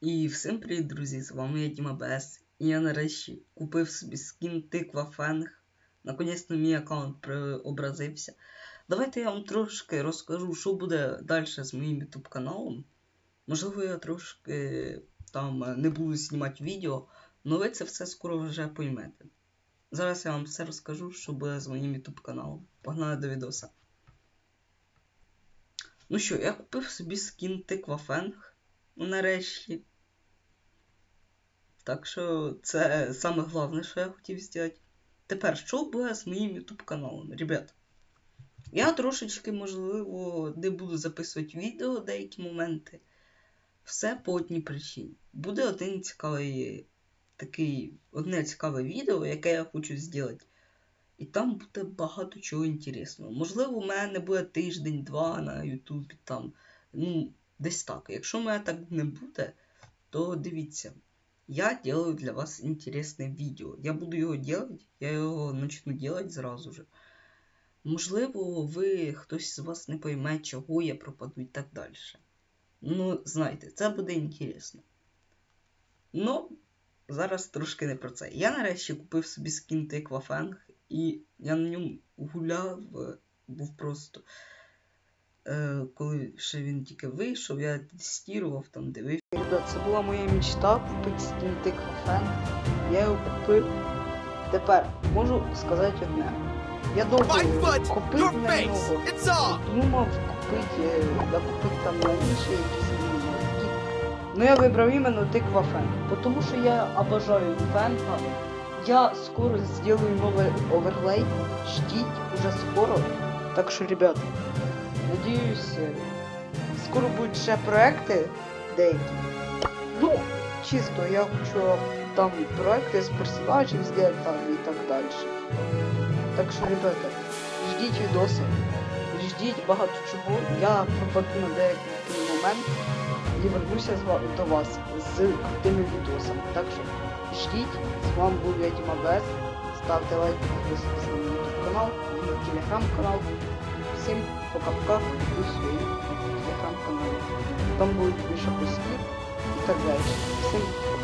І всім привіт, друзі! З вами я Діма Бес. І я нарешті купив собі скін Тиква Фенг. Наконець-то мій аккаунт преобразився. Давайте я вам трошки розкажу, що буде далі з моїм YouTube каналом. Можливо, я трошки там е, не буду знімати відео, але ви це все скоро вже поймете. Зараз я вам все розкажу, що буде з моїм YouTube каналом. Погнали до відоса. Ну що, я купив собі скін Тиква Фенг. Ну, нарешті. Так що це саме головне, що я хотів зробити. Тепер, що буде з моїм YouTube каналом, ребят? Я трошечки, можливо, не буду записувати відео деякі моменти. Все по одній причині. Буде один цікавий такий, одне цікаве відео, яке я хочу зробити. І там буде багато чого інтересного. Можливо, у мене буде тиждень-два на Ютубі там. Ну, десь так. Якщо мене так не буде, то дивіться. Я делаю для вас интересное видео. Я буду його делать, я його начну делать зразу же. Можливо, ви хтось з вас не пойме, чого я пропаду і так далі. Ну, знаєте, це буде інтересно. Ну, зараз трошки не про це. Я нарешті купив собі скін Тиква Фенг, і я на ньому гуляв, був просто. Е, коли ще він тільки вийшов, я тестував, там дивився. Ребят, це була моя мечта купити скін Тиква Я його купив. Тепер можу сказати одне. Я довго купив на нього. Думав купити, е, да купити там на інші якісь ігри. Ну я вибрав іменно Тиква Фенг. Тому що я обожаю фенга. Я скоро сделаю новий оверлей. Ждіть уже скоро. Так що, ребят, надіюсь, е, скоро будуть ще проекти деякі. Ну, чисто я хочу там проекти з персонажів зробити там і так далі. Так що, ребята, ждіть відоси, ждіть багато чого. Я пропаду на деякий момент і вернуся з ва- до вас з крутими відосами. Так що ждіть, з вами був я Діма Бес. Ставте лайк, підписуйтесь на мій канал, мій телеграм-канал. Всім пока-пока, у своїм телеграм-каналі. Там будуть більше постів і так далі. Всім.